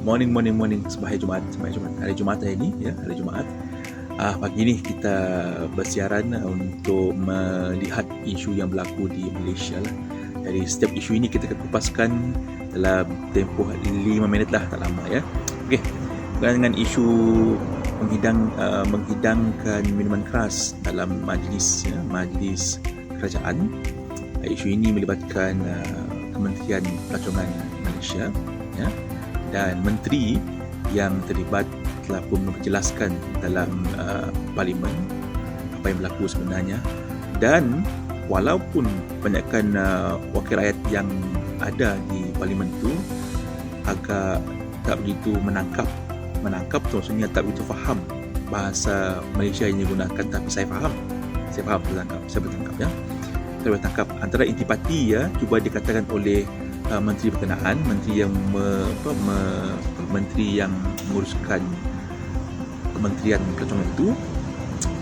morning morning morning sembah Jumaat sembah Jumaat hari Jumaat hari ini ya hari Jumaat uh, pagi ni kita bersiaran untuk melihat isu yang berlaku di Malaysia lah. Dari setiap isu ini kita akan kupaskan dalam tempoh 5 minit lah tak lama ya. Okey. Berkaitan dengan isu menghidang uh, menghidangkan minuman keras dalam majlis ya, majlis kerajaan. Uh, isu ini melibatkan uh, Kementerian Pelacongan Malaysia ya dan menteri yang terlibat telah pun menjelaskan dalam uh, parlimen apa yang berlaku sebenarnya. Dan walaupun banyakkan uh, wakil rakyat yang ada di parlimen itu agak tak begitu menangkap menangkap tu maksudnya tak begitu faham bahasa Malaysia yang digunakan tapi saya faham. Saya faham saya bertangkap saya bertangkap ya. Saya bertangkap. Antara intipati ya cuba dikatakan oleh uh, menteri berkenaan menteri yang me, apa, me, menteri yang menguruskan Kementerian Pelacongan itu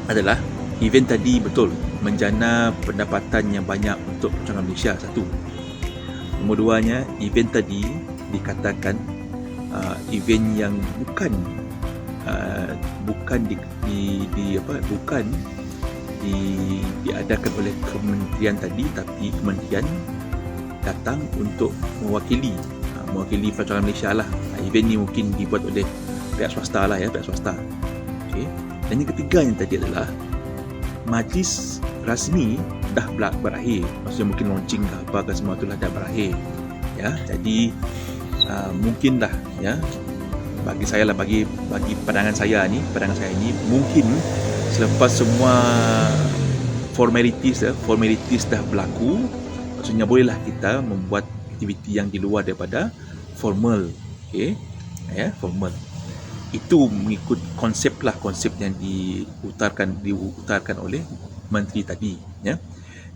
adalah event tadi betul menjana pendapatan yang banyak untuk Pelacongan Malaysia satu. Nombor duanya event tadi dikatakan uh, event yang bukan uh, bukan di, di, di apa bukan di, diadakan oleh kementerian tadi tapi kementerian datang untuk mewakili uh, mewakili Pelacongan Malaysia lah. Uh, event ni mungkin dibuat oleh pihak swasta lah ya pihak swasta Okay. Dan yang ketiga yang tadi adalah majlis rasmi dah berakhir. Maksudnya mungkin launching ke apa ke semua itulah dah berakhir. Ya, jadi uh, mungkinlah ya bagi saya lah bagi bagi pandangan saya ni, pandangan saya ni mungkin selepas semua formalities ya, formalities dah berlaku, maksudnya bolehlah kita membuat aktiviti yang di luar daripada formal. Okey. Ya, formal itu mengikut konsep lah konsep yang diutarkan diutarkan oleh menteri tadi ya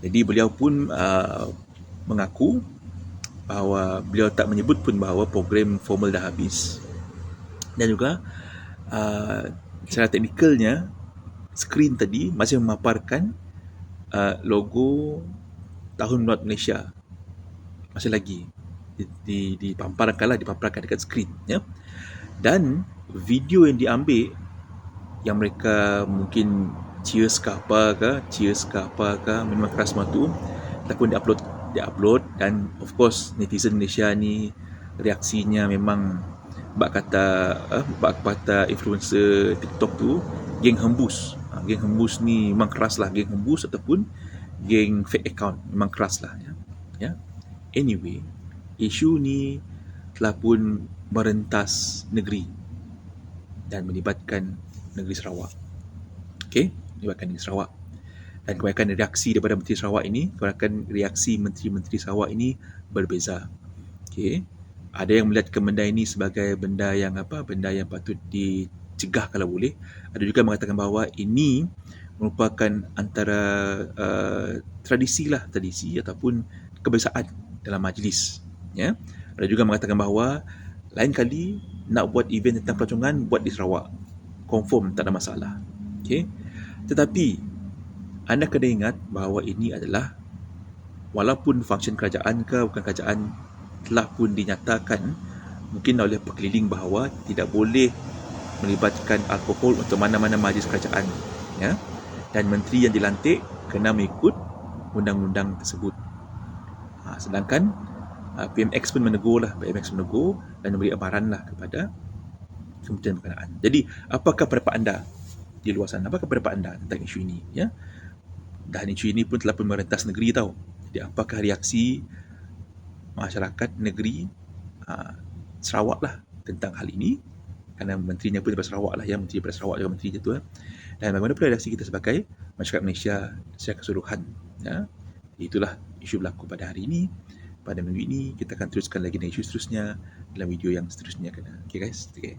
jadi beliau pun uh, mengaku bahawa beliau tak menyebut pun bahawa program formal dah habis dan juga uh, secara teknikalnya skrin tadi masih memaparkan uh, logo tahun Not Malaysia. Masih lagi. Dipamparkan lah dipamparkan dekat skrin ya. Dan video yang diambil yang mereka mungkin cheers ke apa ke cheers ke apa ke minuman keras semua tu ataupun diupload diupload dan of course netizen Malaysia ni reaksinya memang bak kata uh, bak kata influencer TikTok tu geng hembus. Uh, geng hembus ni memang keras lah geng hembus ataupun geng fake account memang keras lah ya. ya anyway isu ni telah pun merentas negeri dan melibatkan negeri Sarawak. Okey, melibatkan negeri Sarawak. Dan kebanyakan reaksi daripada Menteri Sarawak ini, kebanyakan reaksi Menteri-Menteri Sarawak ini berbeza. Okey. Ada yang melihat benda ini sebagai benda yang apa? Benda yang patut dicegah kalau boleh. Ada juga mengatakan bahawa ini merupakan antara uh, tradisi lah, tradisi ataupun kebiasaan dalam majlis. Ya. Ada juga mengatakan bahawa lain kali nak buat event tentang pelacongan buat di Sarawak confirm tak ada masalah okey tetapi anda kena ingat bahawa ini adalah walaupun function kerajaan ke bukan kerajaan telah pun dinyatakan mungkin oleh pekeliling bahawa tidak boleh melibatkan alkohol untuk mana-mana majlis kerajaan ya dan menteri yang dilantik kena mengikut undang-undang tersebut. Ha, sedangkan uh, PMX pun menegur lah PMX menegur dan memberi amaran lah kepada Kementerian Berkenaan jadi apakah pendapat anda di luar sana? Apakah pendapat anda tentang isu ini ya? Dan isu ini pun telah pun merentas negeri tahu jadi apakah reaksi masyarakat negeri uh, Sarawak lah tentang hal ini kerana menterinya pun daripada Sarawak lah ya menteri daripada Sarawak juga menteri tu ya. dan bagaimana pula reaksi kita sebagai masyarakat Malaysia secara keseluruhan ya itulah isu berlaku pada hari ini pada minggu ini kita akan teruskan lagi dengan isu seterusnya dalam video yang seterusnya kena. Okay guys, okay.